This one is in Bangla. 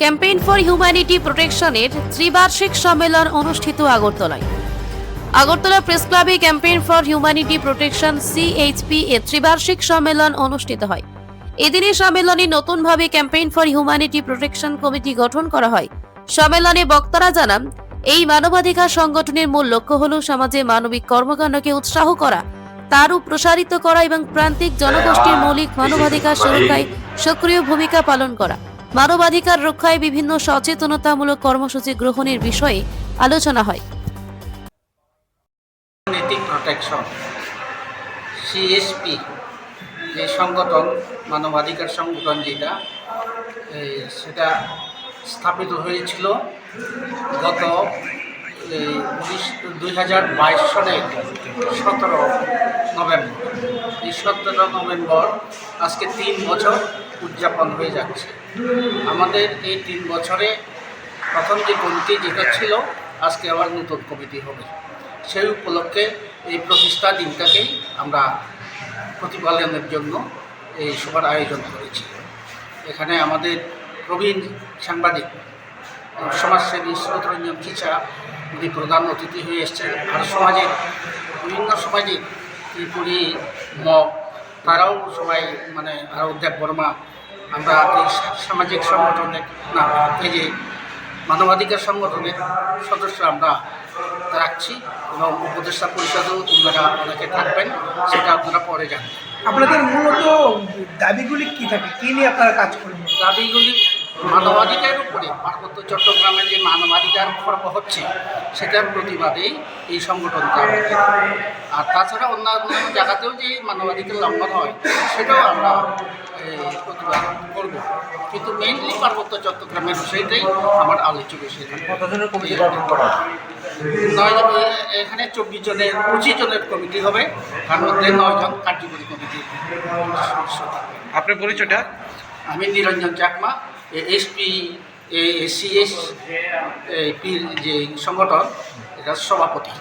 ক্যাম্পেইন ফর হিউম্যানিটি প্রোটেকশনের ত্রিবার্ষিক সম্মেলন অনুষ্ঠিত আগরতলায়। আগরতলা প্রেস ক্লাবে campaign for humanity protection CHP এর ত্রিবার্ষিক সম্মেলন অনুষ্ঠিত হয়। এদিনে সম্মেলনে নতুনভাবে campaign for humanity protection committee গঠন করা হয়। সম্মেলনে বক্তারা জানান, এই মানবাধিকার সংগঠনের মূল লক্ষ্য হল সমাজে মানবিক কর্মকাণ্ডকে উৎসাহ করা তারও প্রসারিত করা এবং প্রান্তিক জনগোষ্ঠীর মৌলিক মানবাধিকার সুরক্ষায় সক্রিয় ভূমিকা পালন করা। মানবাধিকার রক্ষায় বিভিন্ন সচেতনতামূলক কর্মসূচি গ্রহণের বিষয়ে আলোচনা হয়। প্রোটেকশন সিএসপি যে সংগঠন, মানবাধিকার সংগঠন যেটা সেটা স্থাপিত হয়েছিল গত উনিশ, দুই হাজার বাইশ সনের সতেরো নভেম্বর। এই সতেরো নভেম্বর, আজকে তিন বছর উদযাপন হয়ে যাচ্ছে। আমাদের এই তিন বছরে প্রথম যে কমিটি যেটা ছিল, আজকে আবার নতুন কমিটি হবে। সেই উপলক্ষে এই প্রতিষ্ঠা দিনটাকেই আমরা প্রতিপালনের জন্য এই সভার আয়োজন করেছি। এখানে আমাদের প্রবীণ সাংবাদিক, সমাজসেবী, স্রোতরঞ্জন খিচা উনি প্রধান অতিথি হয়ে এসেছেন। আর সমাজের বিভিন্ন সমাজের ত্রিপুরী মগ তারাও সবাই মানে দেব বর্মা, আমরা এই সামাজিক সংগঠনের না, এই যে মানবাধিকার সংগঠনের সদস্য আমরা রাখছি এবং উপদেষ্টা পরিষদেও আপনারা অনেকে থাকবেন, সেটা আপনারা পরে জানবেন। আপনাদের মূলত দাবিগুলি কি থাকে? কি নিয়ে আপনারা কাজ করেন দাবিগুলি মানবাধিকার উপরে পার্বত্য চট্টগ্রামে যে মানবাধিকার খর্ব হচ্ছে সেটার প্রতিবাদেই এই সংগঠনটা আর তাছাড়া অন্যান্য জায়গাতেও যে মানবাধিকার লঙ্ঘন হয় সেটাও আমরা এই, প্রতিবাদ করব। কিন্তু মেইনলি পার্বত্য চট্টগ্রামের বিষয়টাই আমার আলোচ্য বিষয়। কতজনের কমিটি নয় জন এখানে চব্বিশ জনের পঁচিশ জনের কমিটি হবে তার মধ্যে নয় জন কার্যকরী থাকবে আপনার পরিচয়টা? আমি নিরঞ্জন চাকমা এসপি এসিএস পির যে সংগঠন এটা সভাপতি।